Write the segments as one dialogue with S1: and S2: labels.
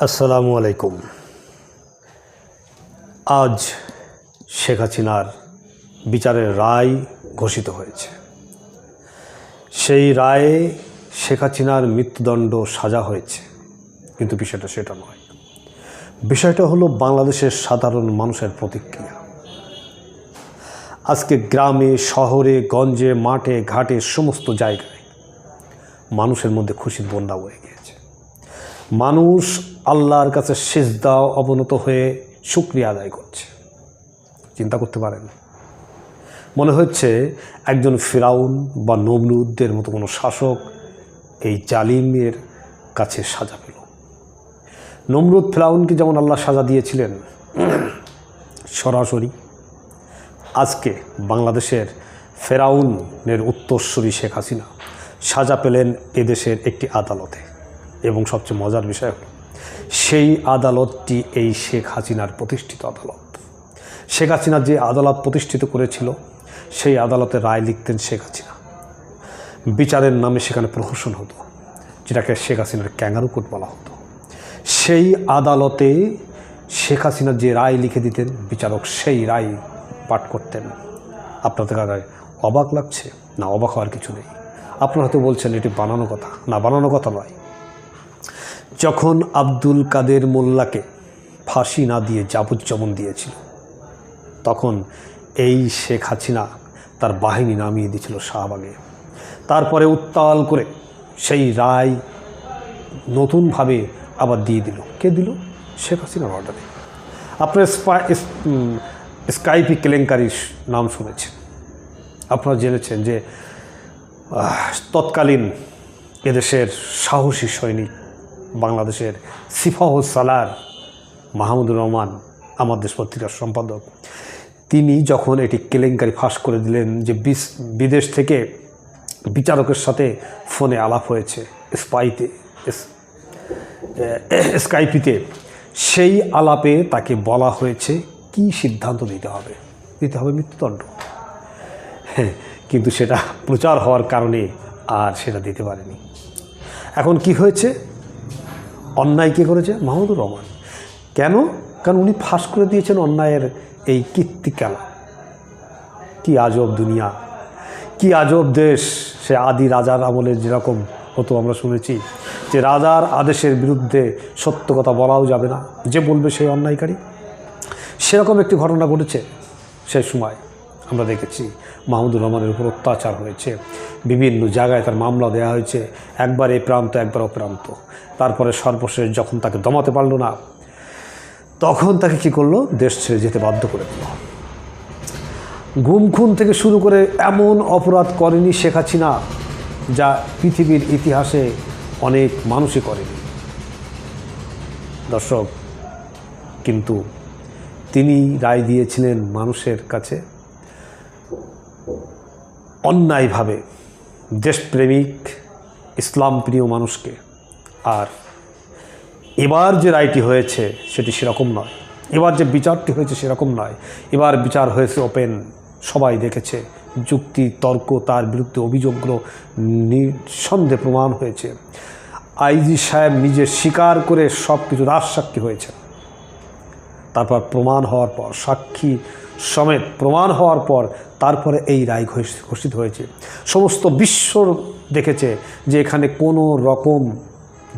S1: আসসালামু আলাইকুম। আজ শেখ হাসিনার বিচারের রায় ঘোষিত হয়েছে। সেই রায়ে শেখ হাসিনার মৃত্যুদণ্ড সাজা হয়েছে। কিন্তু বিষয়টা সেটা নয়। বিষয়টা হলো বাংলাদেশের সাধারণ মানুষের প্রতিক্রিয়া। আজকে গ্রামে, শহরে, গঞ্জে, মাঠে, ঘাটে, সমস্ত জায়গায় মানুষের মধ্যে খুশির বন্যা বয়ে গিয়েছে। মানুষ আল্লাহর কাছে সেজদা অবনত হয়ে শুক্রিয়া আদায় করছে। চিন্তা করতে পারেন মনে হচ্ছে একজন ফিরাউন বা নমরুদদের মতো কোনো শাসক এই জালিমের কাছে সাজা পেল। নমরুদ ফিরাউনকে যেমন আল্লাহ সাজা দিয়েছিলেন, সরাসরি আজকে বাংলাদেশের ফেরাউনের উত্তরসূরি শেখ হাসিনা সাজা পেলেন এদেশের একটি আদালতে। এবং সবচেয়ে মজার বিষয় হলো সেই আদালতটি এই শেখ হাসিনার প্রতিষ্ঠিত আদালত। শেখ হাসিনা যে আদালত প্রতিষ্ঠিত করেছিল, সেই আদালতে রায় লিখতেন শেখ হাসিনা। বিচারের নামে সেখানে প্রহসন হতো, যেটাকে শেখ হাসিনার ক্যাঙ্গারু বলা হতো। সেই আদালতে শেখ হাসিনা যে রায় লিখে দিতেন, বিচারক সেই রায় পাঠ করতেন। আপনাদের অবাক লাগছে? না, অবাক হওয়ার কিছু নেই। আপনারা হয়তো বলছেন, এটি বানানো কথা। না, বানানো কথা নয়। যখন আব্দুল কাদের মোল্লাকে ফাঁসি না দিয়ে যাবজ্জীবন দিয়েছিল, তখন এই শেখ হাসিনা তার বাহিনী নামিয়ে দিয়েছিল শাহবাগে। তারপরে উত্তাল করে সেই রায় নতুনভাবে আবার দিয়ে দিল। কে দিল? শেখ হাসিনার অর্ডারে আপনার স্কাইপি কেলেঙ্কারির নাম শুনেছেন। আপনারা জেনেছেন যে তৎকালীন এদেশের সাহসী সৈনিক বাংলাদেশের সালার মাহমুদুর রহমান, আমার দেশ পত্রিকার সম্পাদক। তিনি যখন এটি কেলেঙ্কারি ফাঁস করে দিলেন যে বিদেশ থেকে বিচারকের সাথে ফোনে আলাপ হয়েছে, স্পাইতে স্কাইপিতে, সেই আলাপে তাকে বলা হয়েছে, কি সিদ্ধান্ত দিতে হবে? দিতে হবে মৃত্যুদণ্ড। হ্যাঁ কিন্তু সেটা প্রচার হওয়ার কারণে আর সেটা দিতে পারেনি। এখন কি হয়েছে? অন্যায় কে করেছে? মাহমুদুর রহমান। কেন? কারণ উনি ফাঁস করে দিয়েছেন অন্যায়ের এই কীর্তিকালা। কি আজব দুনিয়া। কি আজব দেশ। সে আদি রাজার আমলে যেরকম হতো আমরা শুনেছি, যে রাজার আদেশের বিরুদ্ধে সত্য কথা বলাও যাবে না। যে বলবে সেই অন্যায়কারী। সেরকম একটি ঘটনা ঘটেছে সেই সময়। আমরা দেখেছি মাহমুদুর রহমানের উপর অত্যাচার হয়েছে। বিভিন্ন জায়গায় তার মামলা দেওয়া হয়েছে। একবার এই প্রান্ত, একবার অপ্রান্ত। তারপরে সর্বশেষ যখন তাকে দমাতে পারল না, তখন তাকে কি করল? দেশ ছেড়ে যেতে বাধ্য করে দিল। গুম খুন থেকে শুরু করে এমন অপরাধ করেনি শেখ হাসিনা, যা পৃথিবীর ইতিহাসে অনেক মানুষই করেনি। দর্শক, কিন্তু তিনি রায় দিয়েছিলেন মানুষের কাছে। অন্যায়ভাবে দেশপ্রেমিক ইসলাম প্রিয় মানুষকে। আর এবার যে রায়টি হয়েছে সেটি সেরকম নয়। এবার যে বিচারটি হয়েছে সেরকম নয়। এবার বিচার হয়েছে ওপেন। সবাই দেখেছে, যুক্তি, তর্ক, তার বিরুদ্ধে অভিযোগগুলো নিঃসন্দেহে প্রমাণ হয়েছে। আইজি সাহেব নিজে স্বীকার করে সব কিছু রাজসাক্ষী হয়েছে। তারপর প্রমাণ হওয়ার পর সাক্ষী সমেত প্রমাণ হওয়ার পর তারপরে এই রায় ঘোষ- ঘোষিত হয়েছে। সমস্ত বিশ্ব দেখেছে যে এখানে কোনো রকম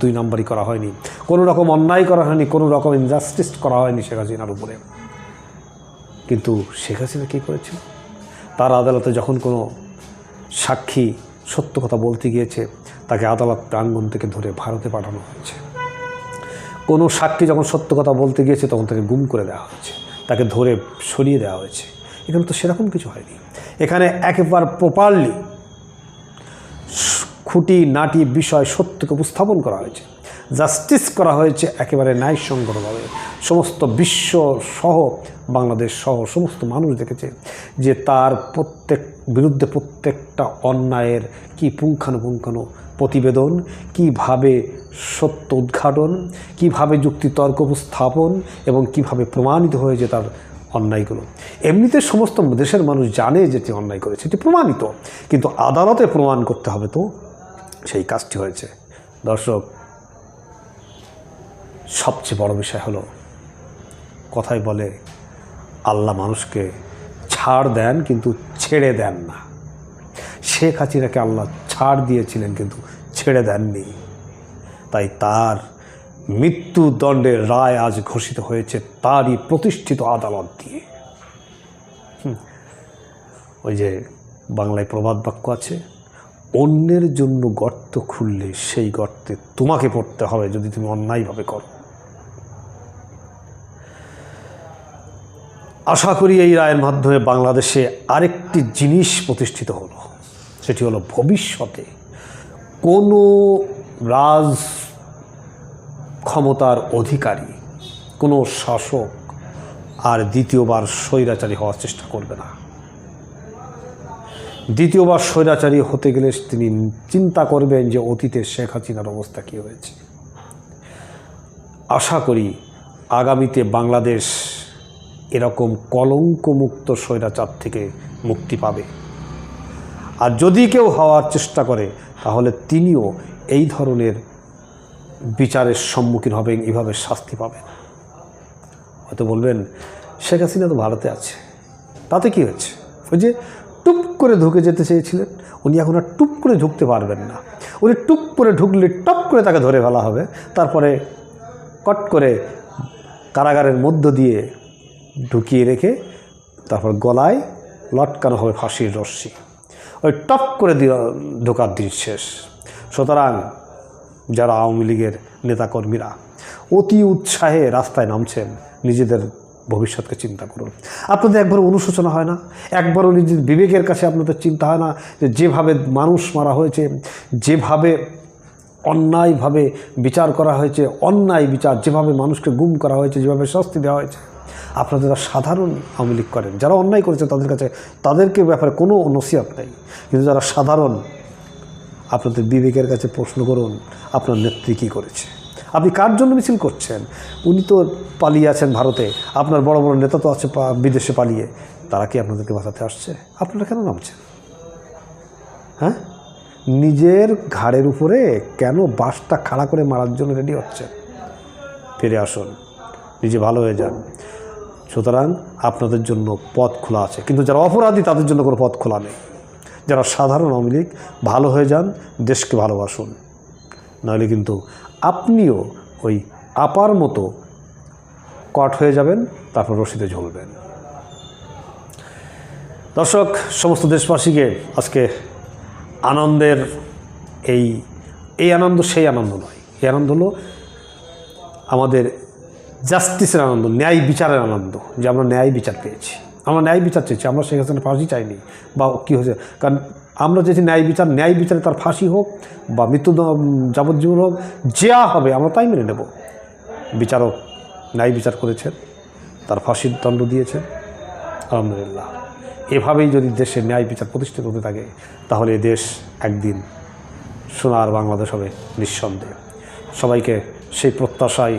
S1: দুই নম্বরই করা হয়নি। কোনো রকম অন্যায় করা হয়নি, কোনো রকম ইনজাস্টিস করা হয়নি শেখ হাসিনার উপরে। কিন্তু শেখ হাসিনা কী করেছিল? তার আদালতে যখন কোনো সাক্ষী সত্য কথা বলতে গিয়েছে, তাকে আদালত প্রাঙ্গণ থেকে ধরে ভারতে পাঠানো হয়েছে। কোনো সাক্ষী যখন সত্য কথা বলতে গিয়েছে, তখন তাকে গুম করে দেওয়া হয়েছে। তাকে ধরে সরিয়ে দেওয়া হয়েছে। এখানে তো সেরকম কিছু হয়নি। এখানে একেবার প্রপারলি খুঁটি নাটি বিষয় সত্যকে উপস্থাপন করা হয়েছে। জাস্টিস করা হয়েছে একেবারে ন্যায়সঙ্গতভাবে। সমস্ত বিশ্ব সহ বাংলাদেশ সহ সমস্ত মানুষ দেখেছে যে তার প্রত্যেক, বিরুদ্ধে প্রত্যেকটা অন্যায়ের কি পুঙ্খানুপুঙ্খানু প্রতিবেদন, কীভাবে সত্য উদ্ঘাটন, কীভাবে যুক্তিতর্ক উপস্থাপন এবং কীভাবে প্রমাণিত হয়েছে তার অন্যায়গুলো। এমনিতে সমস্ত দেশের মানুষ জানে যে এটি অন্যায় করেছে, এটি প্রমাণিত। কিন্তু আদালতে প্রমাণ করতে হবে তো সেই কাজটি হয়েছে। দর্শক সবচেয়ে বড় বিষয় হলো কথাই বলে, আল্লাহ মানুষকে ছাড় দেন কিন্তু ছেড়ে দেন না। শেখ হাসিনাকে আল্লাহ ছাড় দিয়েছিলেন কিন্তু ছেড়ে দেননি। তাই তার মৃত্যুদণ্ডের রায় আজ ঘোষিত হয়েছে তারই প্রতিষ্ঠিত আদালত দিয়ে। ওই যে বাংলায় প্রবাদ বাক্য আছে, অন্যের জন্য গর্ত খুললে সেই গর্তে তোমাকে পড়তে হবে যদি তুমি অন্যায়ভাবে করো। আশা করি এই রায়ের মাধ্যমে বাংলাদেশে আরেকটি জিনিস প্রতিষ্ঠিত হলো। সেটি হলো ভবিষ্যতে কোনো রাজ ক্ষমতার অধিকারী, কোনো শাসক আর দ্বিতীয়বার স্বৈরাচারী হওয়ার চেষ্টা করবে না। দ্বিতীয়বার স্বৈরাচারী হতে গেলে তিনি চিন্তা করবেন যে অতীতে শেখ হাসিনার অবস্থা কী হয়েছে। আশা করি আগামীতে বাংলাদেশ এরকম কলঙ্কমুক্ত স্বৈরাচার থেকে মুক্তি পাবে। আর যদি কেউ হওয়ার চেষ্টা করে, তাহলে তিনিও এই ধরনের বিচারের সম্মুখীন হবেন, এভাবে শাস্তি পাবেন। হয়তো বলবেন, শেখ হাসিনা তো ভারতে আছে। তাতে কি হয়েছে? ওই যে টুপ করে ঢুকে যেতে চেয়েছিলেন, উনি এখন আর টুপ করে ঢুকতে পারবেন না। উনি টুপ করে ঢুকলে টপ করে তাকে ধরে ফেলা হবে। তারপরে কট করে কারাগারের মধ্য দিয়ে ঢুকিয়ে রেখে তারপর গলায় লটকানো হবে ফাঁসির রশ্মি। ওই টপ করে ঢোকার দিন শেষ। সুতরাং যারা আওয়ামী লীগের নেতাকর্মীরা অতি উৎসাহে রাস্তায় নামছেন, নিজেদের ভবিষ্যৎকে চিন্তা করুন। আপনাদের একবার অনুশোচনা হয় না? একবারও নিজের বিবেকের কাছে আপনাদের চিন্তা হয় না যে যেভাবে মানুষ মারা হয়েছে, যেভাবে অন্যায়ভাবে বিচার করা হয়েছে, অন্যায় বিচার, যেভাবে মানুষকে গুম করা হয়েছে, যেভাবে শাস্তি দেওয়া হয়েছে আপনারা যারা সাধারণ আওয়ামী লীগ করেন, যারা অন্যায় করেছে তাদের কাছে, তাদেরকে ব্যাপারে কোনো নসিহত নেই। কিন্তু যারা সাধারণ, আপনাদের বিবেকের কাছে প্রশ্ন করুন, আপনার নেত্রী কী করেছে? আপনি কার জন্য মিছিল করছেন? উনি তো পালিয়ে আছেন ভারতে, আপনার বড় বড় নেতা তো আছে বিদেশে পালিয়ে। তারা কি আপনাদেরকে বাঁচাতে আসছে? আপনারা কেন নামছেন? হ্যাঁ? নিজের ঘাড়ের উপরে কেন বাসটা খাড়া করে মারার জন্য রেডি হচ্ছে ফিরে আসুন, নিজে ভালো হয়ে যান। সুতরাং আপনাদের জন্য পথ খোলা আছে। কিন্তু যারা অপরাধী, তাদের জন্য কোনো পথ খোলা নেই। যারা সাধারণ আওয়ামী লীগ, ভালো হয়ে যান, দেশকে ভালোবাসুন। নাহলে কিন্তু আপনিও ওই আপার মতো কট হয়ে যাবেন, তারপর রশিদে ঝুলবেন। দর্শক, সমস্ত দেশবাসীকে আজকে আনন্দের এই এই আনন্দ সেই আনন্দ নয়। এই আনন্দ হলো আমাদের জাস্টিসের আনন্দ, ন্যায় বিচারের আনন্দ, যে আমরা ন্যায় বিচার পেয়েছি। আমরা ন্যায় বিচার চেয়েছি, আমরা হাসিনা ফাঁসি চাইনি, বা কী হয়েছে। কারণ আমরা চেয়েছি ন্যায় বিচার, ন্যায় বিচারে তার ফাঁসি হোক, বা মৃত্যু যাবজ্জীবন হোক, যা হবে আমরা তাই মেনে নেব। বিচারক ন্যায় বিচার করেছেন, তার ফাঁসির দণ্ড দিয়েছেন, আলহামদুলিল্লাহ। এভাবেই যদি দেশে ন্যায় বিচার প্রতিষ্ঠিত হতে থাকে, তাহলে দেশ একদিন সোনার বাংলাদেশ হবে নিঃসন্দেহে। সবাইকে সেই প্রত্যাশায়